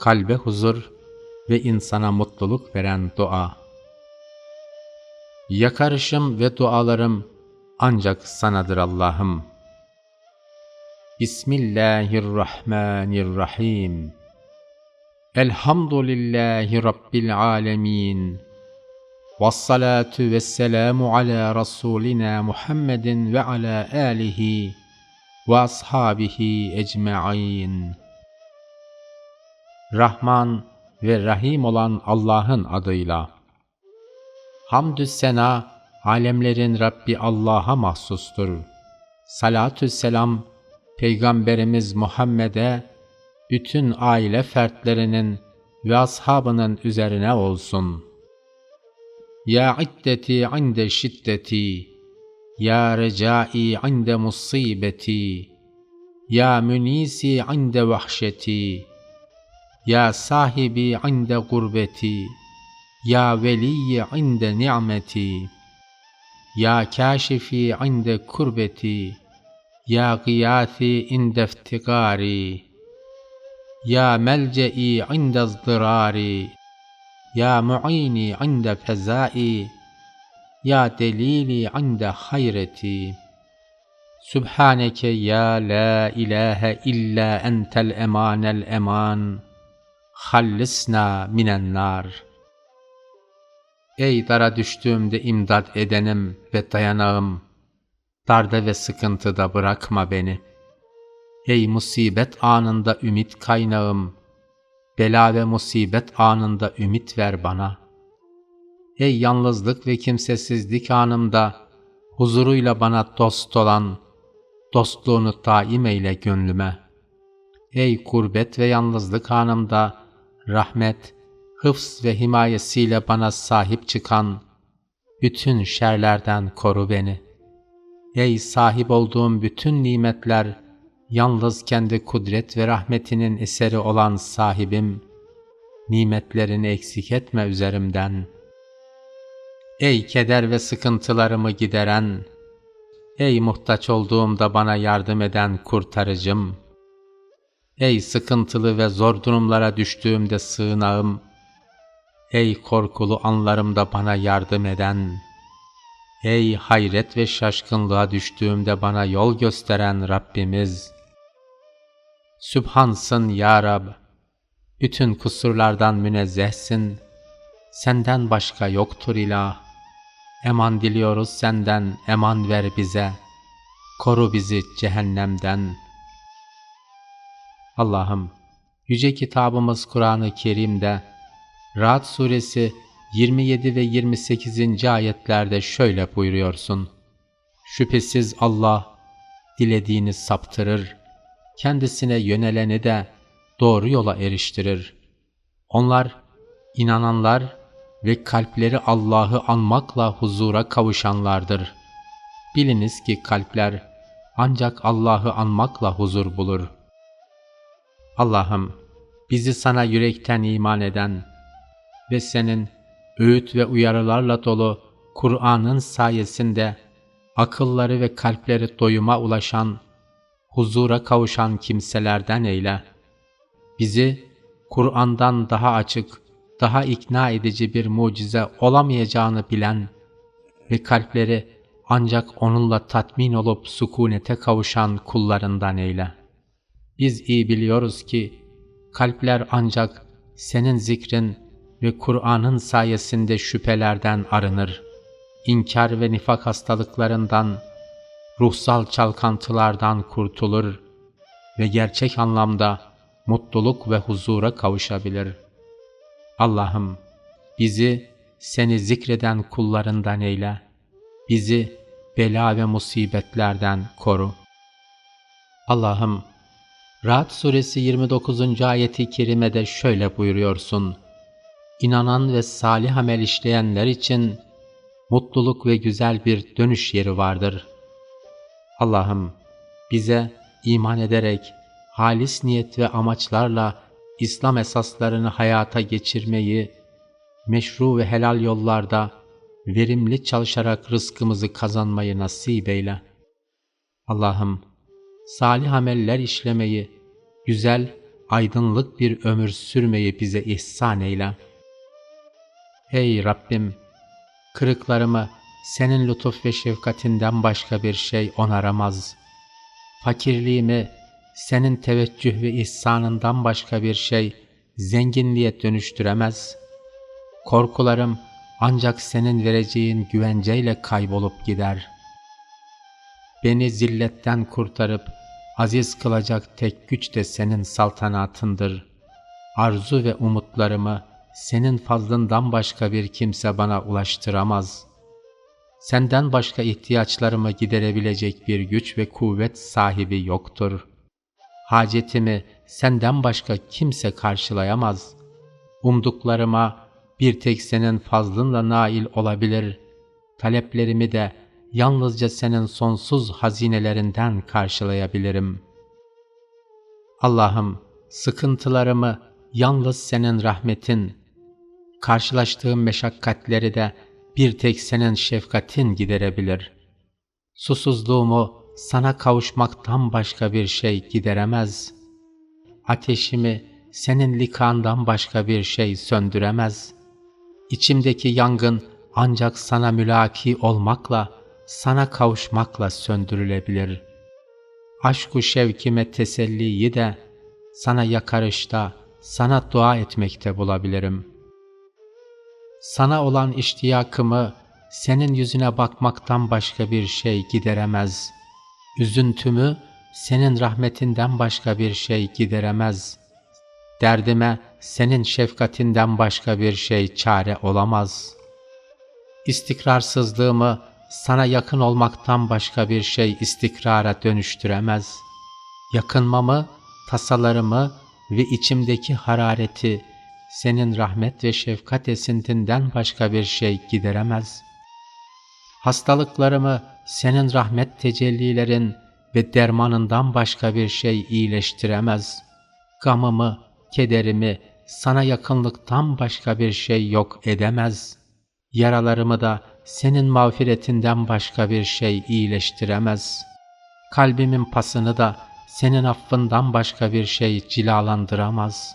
kalbe huzur ve insana mutluluk veren dua. Yakarışım ve dualarım ancak sanadır Allah'ım. Bismillahirrahmanirrahim. Elhamdülillahi Rabbil alemin. Vessalatu vesselamu ala Rasulina Muhammedin ve ala alihi ve ashabihi ecma'in. Rahman ve Rahim olan Allah'ın adıyla. Hamdü sena, alemlerin Rabbi Allah'a mahsustur. Salatü selam, Peygamberimiz Muhammed'e, bütün aile fertlerinin ve ashabının üzerine olsun. Ya iddeti inde şiddeti, Ya recai inde musibeti, Ya münisi inde vahşeti, Ya sahibi inde gurbeti, Ya veliyi inde ni'meti, Ya kâşifi inde kurbeti, Ya gıyâthi inde iftigâri, Ya melce'i inde ızdırâri, Ya mu'ini inde fezâi, Ya delili inde hayreti. Sübhaneke ya la ilahe illa entel emanel eman. Hallisna minen nar. Ey dara düştüğümde imdad edenim ve dayanağım. Darda ve sıkıntıda bırakma beni. Ey musibet anında ümit kaynağım. Bela ve musibet anında ümit ver bana. Ey yalnızlık ve kimsesizlik anımda huzuruyla bana dost olan, dostluğunu daim eyle gönlüme. Ey kurbet ve yalnızlık anımda rahmet, hıfz ve himayesiyle bana sahip çıkan, bütün şerlerden koru beni. Ey sahip olduğum bütün nimetler, yalnız kendi kudret ve rahmetinin eseri olan sahibim, nimetlerini eksik etme üzerimden. Ey keder ve sıkıntılarımı gideren, ey muhtaç olduğumda bana yardım eden kurtarıcım, ey sıkıntılı ve zor durumlara düştüğümde sığınağım, ey korkulu anlarımda bana yardım eden, ey hayret ve şaşkınlığa düştüğümde bana yol gösteren Rabbimiz, Sübhansın ya Rab, bütün kusurlardan münezzehsin, senden başka yoktur ilah. Eman diliyoruz senden, eman ver bize, koru bizi cehennemden. Allah'ım, yüce kitabımız Kur'an-ı Kerim'de, Ra'd suresi 27 ve 28. ayetlerde şöyle buyuruyorsun. Şüphesiz Allah, dilediğini saptırır, kendisine yöneleni de doğru yola eriştirir. Onlar, inananlar ve kalpleri Allah'ı anmakla huzura kavuşanlardır. Biliniz ki kalpler ancak Allah'ı anmakla huzur bulur. Allah'ım, bizi sana yürekten iman eden ve senin öğüt ve uyarılarla dolu Kur'an'ın sayesinde akılları ve kalpleri doyuma ulaşan huzura kavuşan kimselerden eyle. Bizi Kur'an'dan daha açık, daha ikna edici bir mucize olamayacağını bilen ve kalpleri ancak onunla tatmin olup sükunete kavuşan kullarından eyle. Biz iyi biliyoruz ki kalpler ancak senin zikrin ve Kur'an'ın sayesinde şüphelerden arınır. İnkar ve nifak hastalıklarından ruhsal çalkantılardan kurtulur ve gerçek anlamda mutluluk ve huzura kavuşabilir. Allah'ım bizi seni zikreden kullarından eyle, bizi bela ve musibetlerden koru. Allah'ım Ra'd suresi 29. ayeti kerimede şöyle buyuruyorsun. İnanan ve salih amel işleyenler için mutluluk ve güzel bir dönüş yeri vardır.'' Allah'ım bize iman ederek halis niyet ve amaçlarla İslam esaslarını hayata geçirmeyi, meşru ve helal yollarda verimli çalışarak rızkımızı kazanmayı nasip eyle. Allah'ım salih ameller işlemeyi, güzel aydınlık bir ömür sürmeyi bize ihsan eyle. Ey Rabbim! Kırıklarımı senin lütuf ve şefkatinden başka bir şey onaramaz. Fakirliğimi senin teveccüh ve ihsanından başka bir şey zenginliğe dönüştüremez. Korkularım ancak senin vereceğin güvenceyle kaybolup gider. Beni zilletten kurtarıp aziz kılacak tek güç de senin saltanatındır. Arzu ve umutlarımı senin fazlından başka bir kimse bana ulaştıramaz. Senden başka ihtiyaçlarımı giderebilecek bir güç ve kuvvet sahibi yoktur. Hacetimi senden başka kimse karşılayamaz. Umduklarıma bir tek senin fazlınla nail olabilir. Taleplerimi de yalnızca senin sonsuz hazinelerinden karşılayabilirim. Allah'ım sıkıntılarımı yalnız senin rahmetin, karşılaştığım meşakkatleri de bir tek senin şefkatin giderebilir. Susuzluğumu sana kavuşmaktan başka bir şey gideremez. Ateşimi senin likandan başka bir şey söndüremez. İçimdeki yangın ancak sana mülaki olmakla, sana kavuşmakla söndürülebilir. Aşk-ı şevkime teselliyi de sana yakarışta, sana dua etmekte bulabilirim. Sana olan iştiyakımı senin yüzüne bakmaktan başka bir şey gideremez. Üzüntümü senin rahmetinden başka bir şey gideremez. Derdime senin şefkatinden başka bir şey çare olamaz. İstikrarsızlığımı sana yakın olmaktan başka bir şey istikrara dönüştüremez. Yakınmamı, tasalarımı ve içimdeki harareti senin rahmet ve şefkat esintinden başka bir şey gideremez. Hastalıklarımı senin rahmet tecellilerin ve dermanından başka bir şey iyileştiremez. Gamımı, kederimi sana yakınlıktan başka bir şey yok edemez. Yaralarımı da senin mağfiretinden başka bir şey iyileştiremez. Kalbimin pasını da senin affından başka bir şey cilalandıramaz.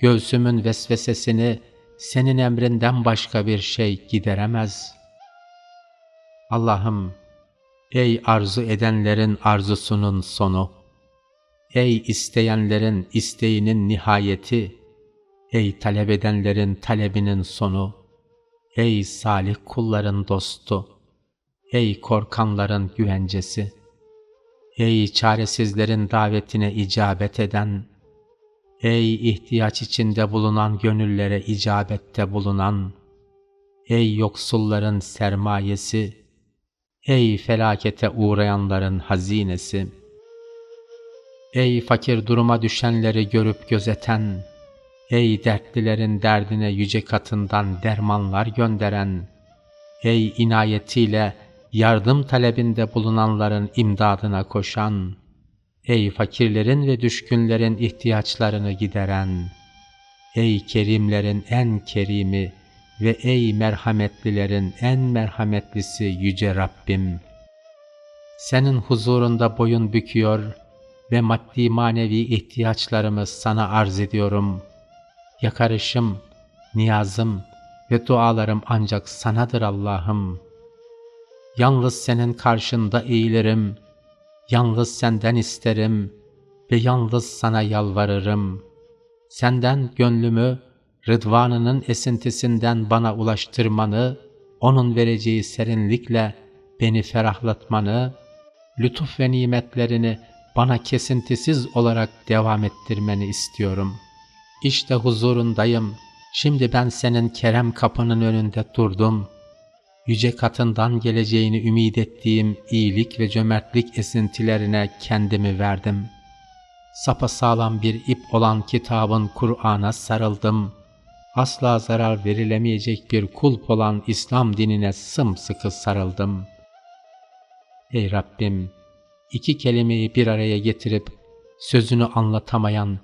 Göğsümün vesvesesini senin emrinden başka bir şey gideremez. Allah'ım, ey arzu edenlerin arzusunun sonu, ey isteyenlerin isteğinin nihayeti, ey talep edenlerin talebinin sonu, ey salih kulların dostu, ey korkanların güvencesi, ey çaresizlerin davetine icabet eden, ey ihtiyaç içinde bulunan gönüllere icabette bulunan, ey yoksulların sermayesi, Ey felakete uğrayanların hazinesi! Ey fakir duruma düşenleri görüp gözeten! Ey dertlilerin derdine yüce katından dermanlar gönderen! Ey inayetiyle yardım talebinde bulunanların imdadına koşan! Ey fakirlerin ve düşkünlerin ihtiyaçlarını gideren! Ey kerimlerin en kerimi! Ve ey merhametlilerin en merhametlisi Yüce Rabbim! Senin huzurunda boyun büküyor ve maddi manevi ihtiyaçlarımı sana arz ediyorum. Yakarışım, niyazım ve dualarım ancak sanadır Allah'ım. Yalnız senin karşında eğilirim, yalnız senden isterim ve yalnız sana yalvarırım. Senden gönlümü, rıdvanının esintisinden bana ulaştırmanı, onun vereceği serinlikle beni ferahlatmanı, lütuf ve nimetlerini bana kesintisiz olarak devam ettirmeni istiyorum. İşte huzurundayım. Şimdi ben senin kerem kapının önünde durdum. Yüce katından geleceğini ümit ettiğim iyilik ve cömertlik esintilerine kendimi verdim. Sapasağlam bir ip olan kitabın Kur'an'a sarıldım.'' asla zarar verilemeyecek bir kulp olan İslam dinine sımsıkı sarıldım. Ey Rabbim! iki kelimeyi bir araya getirip sözünü anlatamayan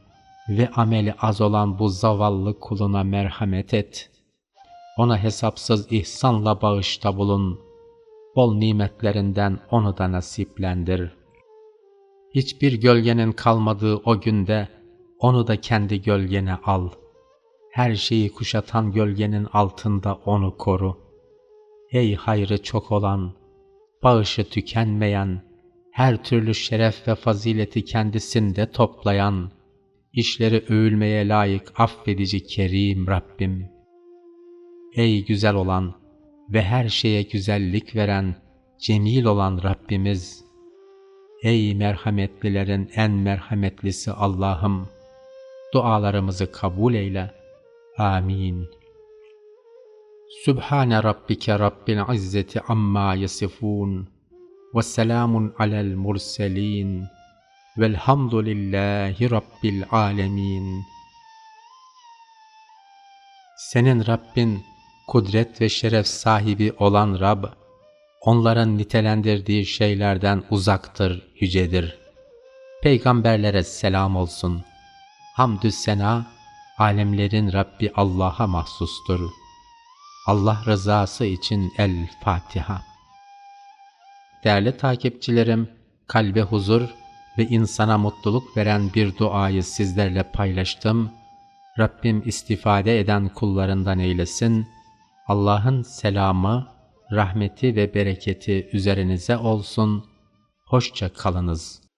ve ameli az olan bu zavallı kuluna merhamet et. Ona hesapsız ihsanla bağışta bulun. Bol nimetlerinden onu da nasiplendir. Hiçbir gölgenin kalmadığı o günde onu da kendi gölgene al. Her şeyi kuşatan gölgenin altında onu koru. Ey hayrı çok olan, bağışı tükenmeyen, her türlü şeref ve fazileti kendisinde toplayan, işleri övülmeye layık affedici kerim Rabbim. Ey güzel olan ve her şeye güzellik veren, cemil olan Rabbimiz! Ey merhametlilerin en merhametlisi Allah'ım! Dualarımızı kabul eyle. Amin. Sübhane Rabbike Rabbil İzzeti amma yasifun ve selamun alel murselin velhamdülillahi Rabbil alemin. Senin Rabbin kudret ve şeref sahibi olan Rab, onların nitelendirdiği şeylerden uzaktır, yücedir. Peygamberlere selam olsun. Hamdü sena, alemlerin Rabbi Allah'a mahsustur. Allah rızası için El Fatiha. Değerli takipçilerim, kalbe huzur ve insana mutluluk veren bir duayı sizlerle paylaştım. Rabbim istifade eden kullarından eylesin. Allah'ın selamı, rahmeti ve bereketi üzerinize olsun. Hoşça kalınız.